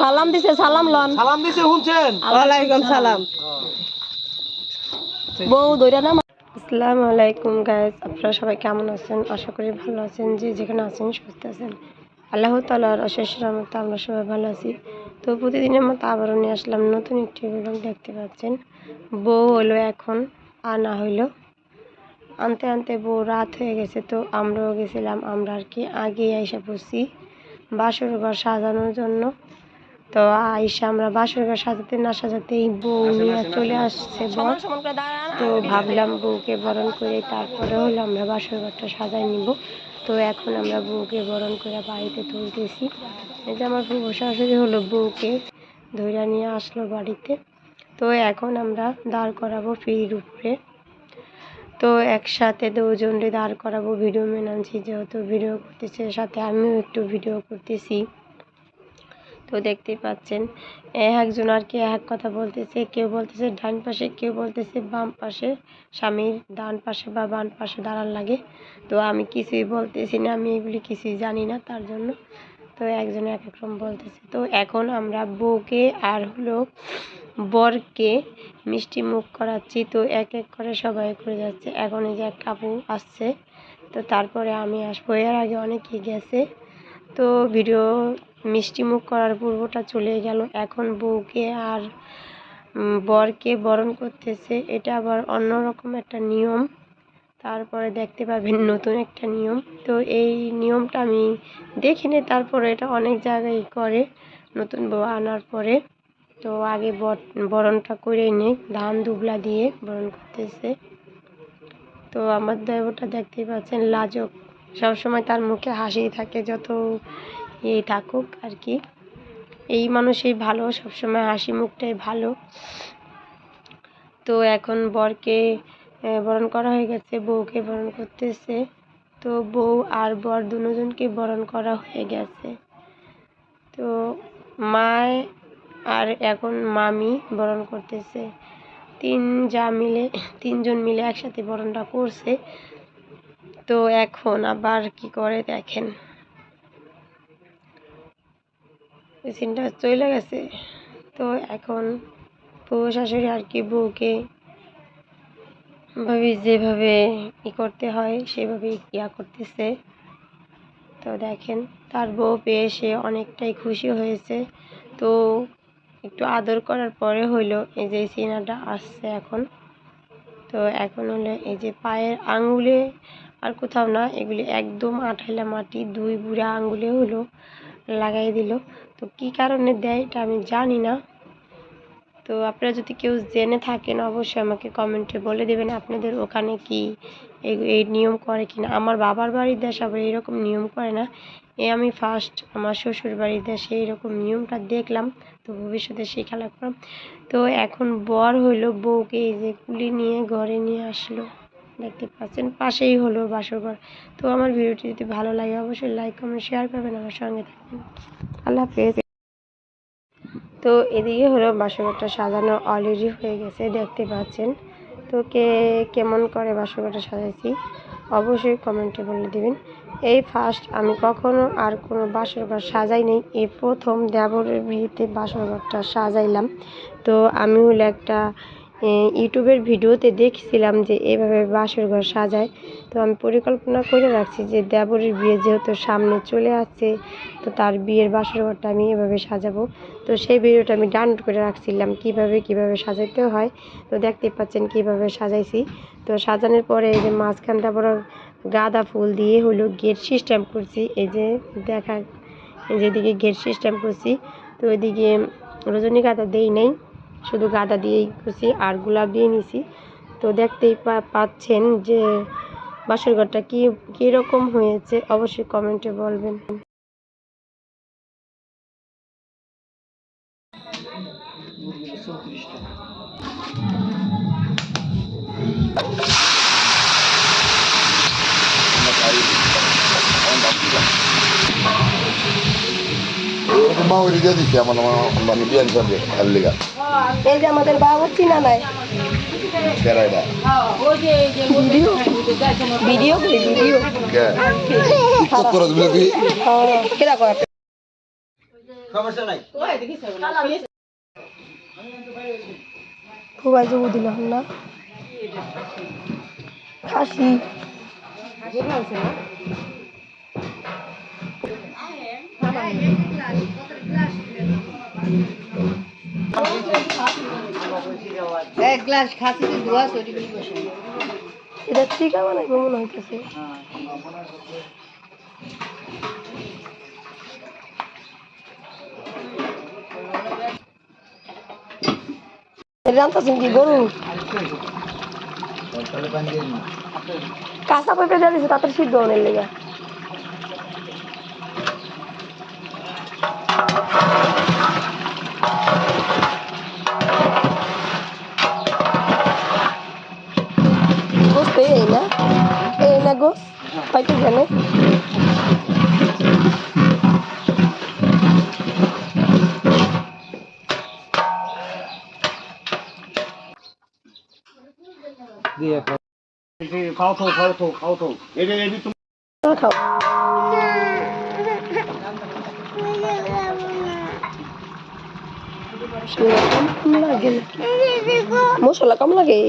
সালাম দিছে সালাম সালাম লন। সালাম দিছে শুনছেন? ওয়ালাইকুম সালাম। বউ দইরা না আসসালামু আলাইকুম গাইস আপনারা সবাই কেমন আছেন? আশা করি ভালো আছেন যে যেখানে আছেন সুস্থ আছেন। আল্লাহ তালার অশেষ রহমতে আমরা সবাই ভালো আছি। তো প্রতিদিনের মতো আবারও নিয়ে আসলাম নতুন একটি ভিডিও দেখতে পাচ্ছেন। বউ হলো এখন আনা হইল আনতে আনতে বউ রাত হয়ে গেছে তো আমরাও গেছিলাম আমরা আর কি আগে আইসা পড়ছি বাসর ঘর সাজানোর জন্য। তো আইসা আমরা বাসর ঘর সাজাতে না সাজাতেই বউ নিয়ে চলে আসছে বর। তো ভাবলাম বউকে বরণ করে তারপরে হলো আমরা বাসর ঘরটা সাজাই নিব। তো এখন আমরা বউকে বরণ করে বাড়িতে তুলতেছি। এই যে আমার বউ শাশুড়ি হলো বউকে ধরে নিয়ে আসলো বাড়িতে। তো এখন আমরা দাঁড় করাবো ফিরির উপরে। তো একসাথে দুজনরে দাঁড় করাবো ভিডিও মেন যেহেতু ভিডিও করতেছে সাথে আমিও একটু ভিডিও করতেছি। তো দেখতেই পাচ্ছেন, এক একজন আর কি এক কথা বলতেছে, কেউ বলতেছে ডান পাশে, কেউ বলতেছে বাম পাশে, স্বামীর ডান পাশে বা বাম পাশে দাঁড়ান লাগে। তো আমি কিছুই বলতেছি না, আমি এগুলি কিছুই জানি না তার জন্য। তো একজন এক এক রকম বলতেছে। তো এখন আমরা বউকে আর হলো বরকে মিষ্টি মুখ করাচ্ছি। তো এক এক করে সবাই করে যাচ্ছে। এখন এই যে এক কাপু আসছে, তো তারপরে আমি আসব। এর আগে অনেকেই গেছে। তো ভিডিও মিষ্টি মুখ করার পূর্বটা চলে গেল। এখন বউকে আর বরকে বরণ করতেছে। এটা আবার অন্যরকম একটা নিয়ম। তারপরে দেখতে পাবেন নতুন একটা নিয়ম। তো এই নিয়মটা আমি দেখিনি তারপরে এটা অনেক জায়গায় করে নতুন বউ আনার পরে। তো আগে বর- বরণটা করে নেই। ধান দুবলা দিয়ে বরণ করতেছে। তো আমার দেবটা দেখতেই পাচ্ছেন লাজক। সবসময় তার মুখে হাসি থাকে, যত এই থাকুক আর কি। এই মানুষই ভালো, সবসময় হাসি মুখটাই ভালো। তো এখন বরকে বরণ করা হয়ে গেছে, বউকে বরণ করতেছে। তো বউ আর বর দুজনকে বরণ করা হয়ে গেছে। তো মায় আর এখন মামি বরণ করতেছে। তিন যা মিলে, তিনজন মিলে একসাথে বরণটা করছে। তো এখন আবার কি করে দেখেন। মেশিনটা চলে গেছে। তো এখন বউ শাশুড়ি আর কি বউকে ভাবি যেভাবে ই করতে হয় সেভাবে ইয়া করতেছে। তো দেখেন, তার বউ পেয়ে সে অনেকটাই খুশি হয়েছে। তো একটু আদর করার পরে হইল এই যে সিনাটা আসছে এখন। তো এখন হলো এই যে পায়ের আঙ্গুলে আর কোথাও না, এগুলি একদম আঠাইলা মাটি, দুই বুড়া আঙ্গুলে হলো লাগাই দিল। তো কি কারণে দেয় এটা আমি জানি না। তো আপনারা যদি কেউ জেনে থাকেন অবশ্যই আমাকে কমেন্টে বলে দেবেন আপনাদের ওখানে কি এই নিয়ম করে কিনা। আমার বাবার বাড়ির দেশ আবার এরকম নিয়ম করে না। এ আমি ফার্স্ট আমার শ্বশুর বাড়ির দেশে এরকম নিয়মটা দেখলাম, তো ভবিষ্যতে শেখা লাগলাম তো এখন বর হইল বউকে এই যে কুলি নিয়ে ঘরে নিয়ে আসলো, দেখতে পাচ্ছেন? পাশেই হলো বাসর ঘর। তো আমার ভিডিওটি যদি ভালো লাগে অবশ্যই লাইক কমেন্ট শেয়ার করবেন, আমার সঙ্গে থাকবেন। আল্লাহ হাফেজ। তো এদিকে হলো বাসরঘরটা সাজানো অলরেডি হয়ে গেছে, দেখতে পাচ্ছেন? তো কে, কেমন করে বাসরঘরটা সাজাইছি? অবশ্যই কমেন্টে বলে দিবেন। এই ফার্স্ট আমি কখনো আর কোনো বাসর ঘর সাজাই নেই। এই প্রথম দেবরের বিয়েতে বাসর ঘরটা সাজাইলাম। তো আমি হলো একটা ইউটিউবের ভিডিওতে দেখছিলাম যে এভাবে বাসর ঘর সাজায়। তো আমি পরিকল্পনা করে রাখছি যে দেবরের বিয়ে যেহেতু সামনে চলে আসছে, তো তার বিয়ের বাসর ঘরটা আমি এভাবে সাজাবো। তো সেই ভিডিওটা আমি ডাউনলোড করে রাখছিলাম কীভাবে কীভাবে সাজাইতে হয়। তো দেখতে পাচ্ছেন কীভাবে সাজাইছি। তো সাজানোর পরে এই যে মাঝখানটা বড় গাঁদা ফুল দিয়ে হলো গেট সিস্টেম করছি। এই যে দেখা যেদিকে গেট সিস্টেম করছি। তো ওইদিকে রজনীগন্ধা দেই নেই। শুধু গাঁদা দিয়েই করছি, আর গোলাপ দিয়ে নিছি। তো দেখতেই পাচ্ছেন যে বাসর ঘরটা কী কীরকম হয়েছে, অবশ্যই কমেন্টে বলবেন। দিচ্ছে আমার আমার মানে বিয়ান সামনে আর লেগা। এই যে আমাদের বাবা চিনা নাই? ভিডিও ভিডিও করি ভিডিও। কে? টিকটক করে তুমি কি কেরা কয় খুব আজ দিল না। খাসি এক গ্লাস খাসিতে ধোয়া তৈরি করে বসে এটা টিকা বানাইবো মনে হইতেছে। রান্তাছেন কি গরু? কাঁচা পেঁপে দিয়ে দিছে তাড়াতাড়ি সিদ্ধ অনেক লেগে। হয়তো জানে খাও তো খাও তো খাও তো। তোমরা খাও। মশলা কম লাগে। মশলা কম লাগে?